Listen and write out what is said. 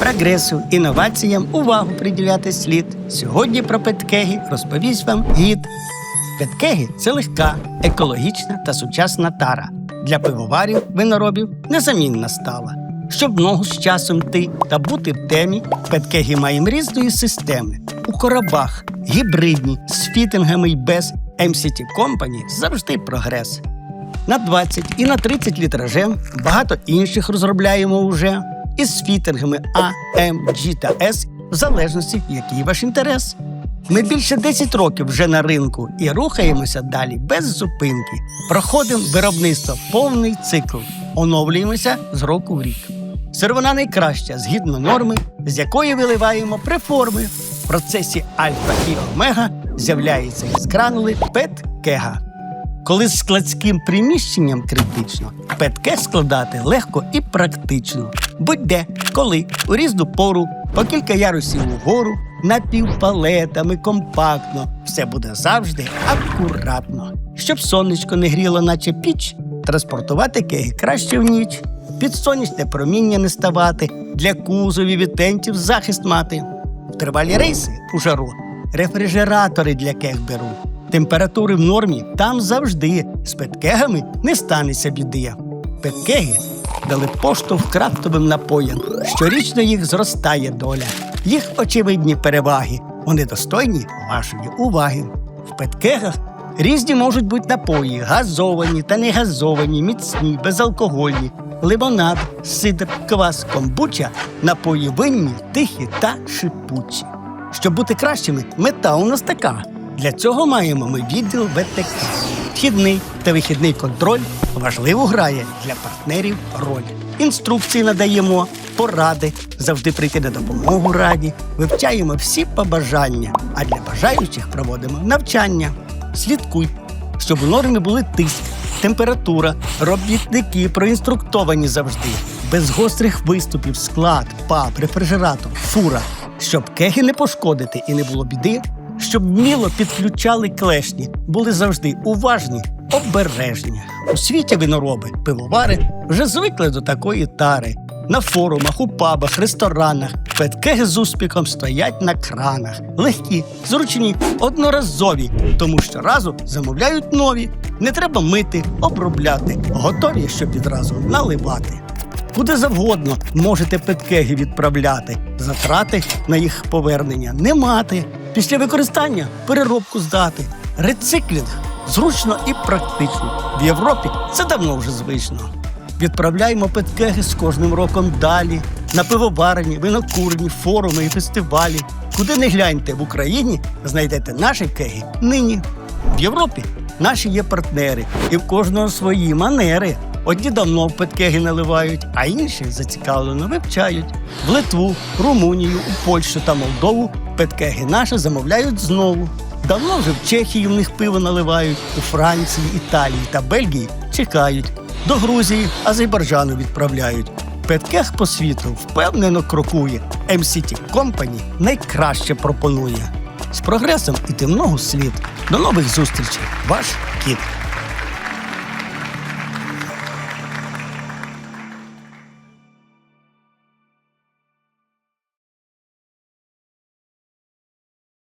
прогресу, інноваціям увагу приділяти слід. Сьогодні про петкегі розповість вам гід. Петкегі це легка, екологічна та сучасна тара. Для пивоварів, виноробів незамінна стала. Щоб ногу з часом йти та бути в темі, петкегі маємо різної системи. У коробах гібридні з фітингами й без MCT Company завжди прогрес. На 20 і на 30 літражем багато інших розробляємо уже із фітингами А, М, G та S, в залежності, який ваш інтерес. Ми більше 10 років вже на ринку і рухаємося далі без зупинки. Проходимо виробництво повний цикл, оновлюємося з року в рік. Сировина найкраща згідно норми, з якої виливаємо преформи. В процесі альфа і омега з'являється із гранули пет-кега. Коли з складським приміщенням критично, петке складати легко і практично. Будь-де, коли, у різну пору, по кілька ярусів угору, напівпалетами, компактно, все буде завжди акуратно. Щоб сонечко не гріло, наче піч, транспортувати кеги краще в ніч, під сонячне проміння не ставати, для кузовів і тентів захист мати. В тривалі рейси у жару рефрижератори для кег беру. Температури в нормі там завжди. З петкегами не станеться біди. Петкеги дали поштовх крафтовим напоям. Щорічно їх зростає доля. Їх очевидні переваги. Вони достойні вашої уваги. В петкегах різні можуть бути напої: газовані та негазовані, міцні, безалкогольні, лимонад, сидр, квас, комбуча, напої винні, тихі та шипучі. Щоб бути кращими, мета у нас така. Для цього маємо ми відділ ВТК. Вхідний та вихідний контроль важливо грає для партнерів роль. Інструкції надаємо, поради, завжди прийти на допомогу раді, вивчаємо всі побажання, а для бажаючих проводимо навчання. Слідкуй, щоб у нормі були тиск, температура, робітники проінструктовані завжди, без гострих виступів, склад, паб, рефрижератор, фура, щоб кеги не пошкодити і не було біди, щоб вміло підключали клешні, були завжди уважні, обережні. У світі винороби, пивовари вже звикли до такої тари. На форумах, у пабах, ресторанах петкеги з успіхом стоять на кранах. Легкі, зручні, одноразові, тому що разу замовляють нові. Не треба мити, обробляти, готові, щоб відразу наливати. Куди завгодно можете петкеги відправляти, затрати на їх повернення не мати. Після використання переробку здати. Рециклінг зручно і практично. В Європі це давно вже звично. Відправляємо петкеги з кожним роком далі на пивоварні, винокурні, форуми і фестивалі. Куди не гляньте в Україні, знайдете наші кеги нині. В Європі наші є партнери, і в кожного свої манери. Одні давно в петкеги наливають, а інші зацікавлено вивчають. В Литву, Румунію, у Польщу та Молдову петкеги наші замовляють знову. Давно вже в Чехії в них пиво наливають, у Франції, Італії та Бельгії чекають. До Грузії, Азербайджану відправляють. Петкег по світу впевнено крокує. MCT Company найкраще пропонує. З прогресом в ногу слід. До нових зустрічей, ваш кіт.